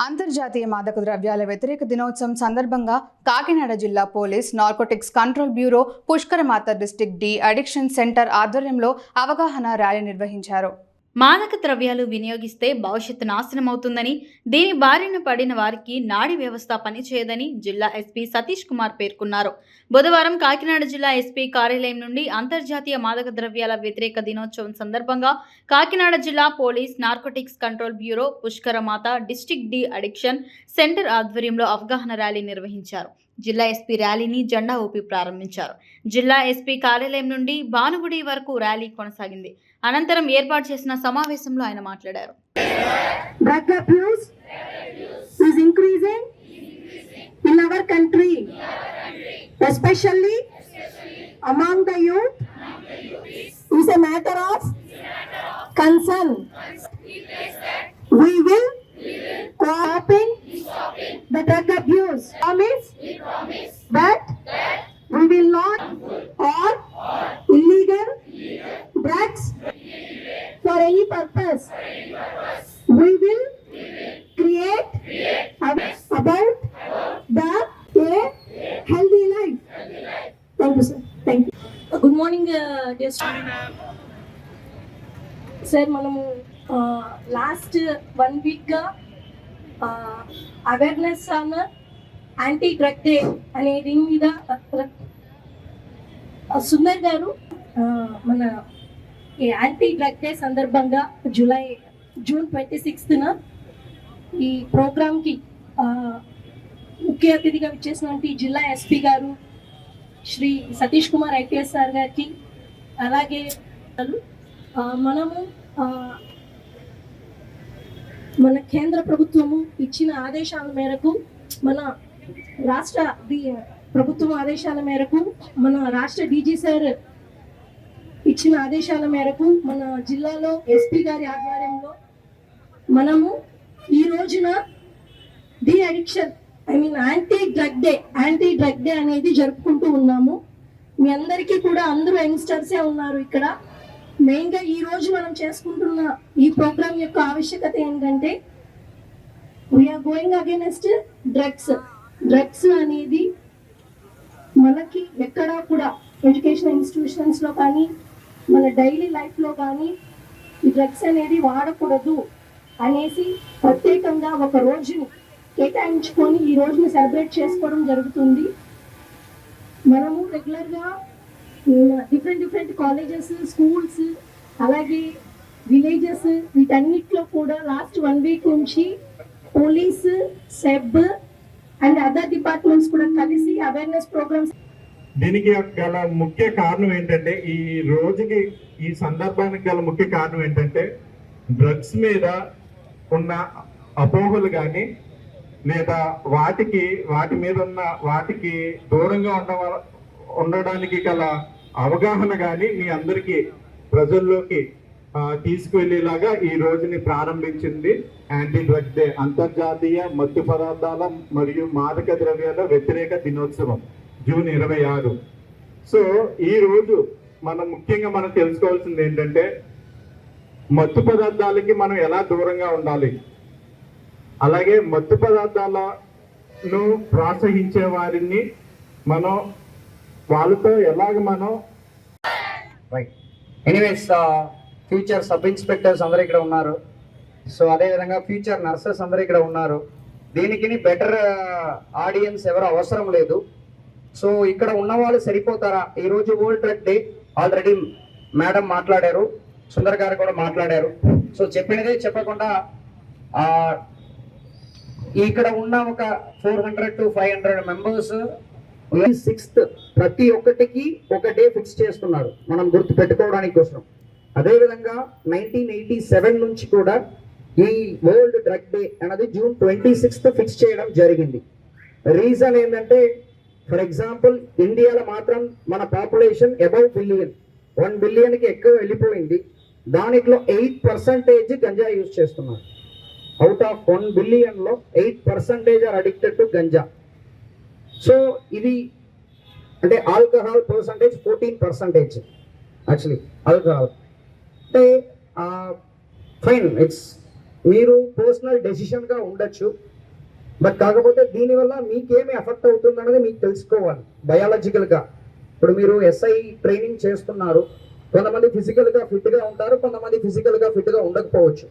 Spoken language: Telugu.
అంతర్జాతీయ మాదక ద్రవ్యాల వ్యతిరేక దినోత్సవం సందర్భంగా కాకినాడ జిల్లా police narcotics control bureau Pushkaramata district de addiction centre ఆధ్వర్యంలో అవగాహన ర్యాలీ నిర్వహించారు. మాదక ద్రవ్యాలు వినియోగిస్తే భవిష్యత్తు నాశనం అవుతుందని దీని బారిన పడిన వారికి నాడి వ్యవస్థ పనిచేయదని జిల్లా ఎస్పీ సతీష్ కుమార్ పేర్కొన్నారు. బుధవారం కాకినాడ జిల్లా ఎస్పీ కార్యాలయం నుండి అంతర్జాతీయ మాదక ద్రవ్యాల వ్యతిరేక దినోత్సవం సందర్భంగా కాకినాడ జిల్లా police narcotics control bureau Pushkaramata district de addiction centre ఆధ్వర్యంలో అవగాహన ర్యాలీ నిర్వహించారు. జిల్లా ఎస్పీ ర్యాలీని జెండా ఊపి ప్రారంభించారు. జిల్లా ఎస్పీ కార్యాలయం నుండి భానుగుడి వరకు ర్యాలీ కొనసాగింది. అనంతరం ఏర్పాటు చేసిన సమావేశంలో ఆయన మాట్లాడారు. We will drugs for any purpose. We will create awareness about the a healthy life. Thank you, sir. Thank you. Good morning dear sir మనము లాస్ట్ వన్ వీక్గా awareness on anti drug day అనే దీని మీద uh, సుందర్ గారు uh, మన ఈ యాంటీ డ్రగ్ డే సందర్భంగా జూలై జూన్ ట్వంటీ సిక్స్త్న ఈ ప్రోగ్రామ్కి ముఖ్య అతిథిగా విచ్చేసినటువంటి జిల్లా SP garu Shri Satish Kumar IPS sir గారికి అలాగే మనము మన కేంద్ర ప్రభుత్వము ఇచ్చిన ఆదేశాల మేరకు మన రాష్ట్ర ప్రభుత్వం ఆదేశాల మేరకు మన రాష్ట్ర డీజీ సార్ ఇచ్చిన ఆదేశాల మేరకు మన జిల్లాలో ఎస్పీ గారి ఆధ్వర్యంలో మనము ఈ రోజున de addiction I mean anti drug day anti drug day అనేది జరుపుకుంటూ ఉన్నాము. మీ అందరికీ కూడా అందరూ యంగ్స్టర్సే ఉన్నారు ఇక్కడ. మెయిన్గా ఈ రోజు మనం చేసుకుంటున్న ఈ ప్రోగ్రామ్ యొక్క ఆవశ్యకత ఏంటంటే we're going against drugs drugs అనేది మనకి ఎక్కడా కూడా ఎడ్యుకేషన్ ఇన్స్టిట్యూషన్స్లో కానీ మన డైలీ లైఫ్లో కానీ ఈ డ్రగ్స్ అనేది వాడకూడదు అనేసి ప్రత్యేకంగా ఒక రోజుని కేటాయించుకొని ఈ రోజుని సెలబ్రేట్ చేసుకోవడం జరుగుతుంది. మనము రెగ్యులర్గా డిఫరెంట్ డిఫరెంట్ కాలేజెస్ స్కూల్స్ అలాగే విలేజెస్ వీటన్నిటిలో కూడా లాస్ట్ వన్ వీక్ నుంచి police SEB and other departments కూడా కలిసి అవేర్నెస్ ప్రోగ్రామ్స్ దీనికి గల ముఖ్య కారణం ఏంటంటే ఈ రోజుకి ఈ సందర్భానికి గల ముఖ్య కారణం ఏంటంటే డ్రగ్స్ మీద ఉన్న అపోహలు కానీ లేదా వాటికి వాటి మీద ఉన్న వాటికి దూరంగా ఉండ ఉండడానికి గల అవగాహన కానీ మీ అందరికీ ప్రజల్లోకి తీసుకువెళ్ళేలాగా ఈ రోజుని ప్రారంభించింది యాంటీ డ్రగ్ డే. అంతర్జాతీయ మత్తు పదార్థాల మరియు మాదక ద్రవ్యాల వ్యతిరేక దినోత్సవం. జూన్ ఇరవై ఆరు. సో ఈ రోజు మనం ముఖ్యంగా మనం తెలుసుకోవాల్సింది ఏంటంటే మత్తు పదార్థాలకి మనం ఎలా దూరంగా ఉండాలి? అలాగే మత్తు పదార్థాలను ప్రోత్సహించే వారిని మనం వాళ్ళతో ఎలాగ మనం right anyways future sub inspectors అందరూ ఇక్కడ ఉన్నారు. సో అదేవిధంగా ఫ్యూచర్ నర్సెస్ అందరూ ఇక్కడ ఉన్నారు. దీనికి బెటర్ ఆడియన్స్ ఎవరు అవసరం లేదు. సో ఇక్కడ ఉన్న వాళ్ళు సరిపోతారా? ఈరోజు world drug day already madam మాట్లాడారు. సుందర్ గారు కూడా మాట్లాడారు. సో చెప్పినదే చెప్పకుండా ఇక్కడ ఉన్న ఒక four hundred to five hundred members sixth ప్రతి ఒక్కటికి ఒక డే ఫిక్స్ చేస్తున్నారు. మనం గుర్తు పెట్టుకోవడానికి కోసం. అదేవిధంగా నైన్టీన్ ఎయిటీ సెవెన్ నుంచి కూడా ఈ వరల్డ్ డ్రగ్ డే అనేది జూన్ ట్వంటీ సిక్స్త్ ఫిక్స్ చేయడం జరిగింది. రీజన్ ఏంటంటే ఫర్ ఎగ్జాంపుల్ ఇండియాలో మాత్రం మన పాపులేషన్ అబౌవ్ బిలియన్ వన్ బిలియన్కి ఎక్కువ వెళ్ళిపోయింది. దానిలో ఎయిట్ పర్సంటేజ్ గంజా యూజ్ చేస్తున్నారు. Out of one బిలియన్లో eight percentage are addicted to ganja so ఇది అంటే alcohol percentage fourteen percentage actually alcohol అంటే ఫైన్ ఇట్స్ మీరు పర్సనల్ డెసిషన్గా ఉండొచ్చు. బట్ కాకపోతే దీనివల్ల మీకేమి ఎఫెక్ట్ అవుతుంది అనేది మీకు తెలుసుకోవాలి బయాలజికల్గా ఇప్పుడు మీరు ఎస్ఐ ట్రైనింగ్ చేస్తున్నారు. కొంతమంది ఫిజికల్గా ఫిట్గా ఉంటారు కొంతమంది ఫిజికల్గా ఫిట్గా ఉండకపోవచ్చు.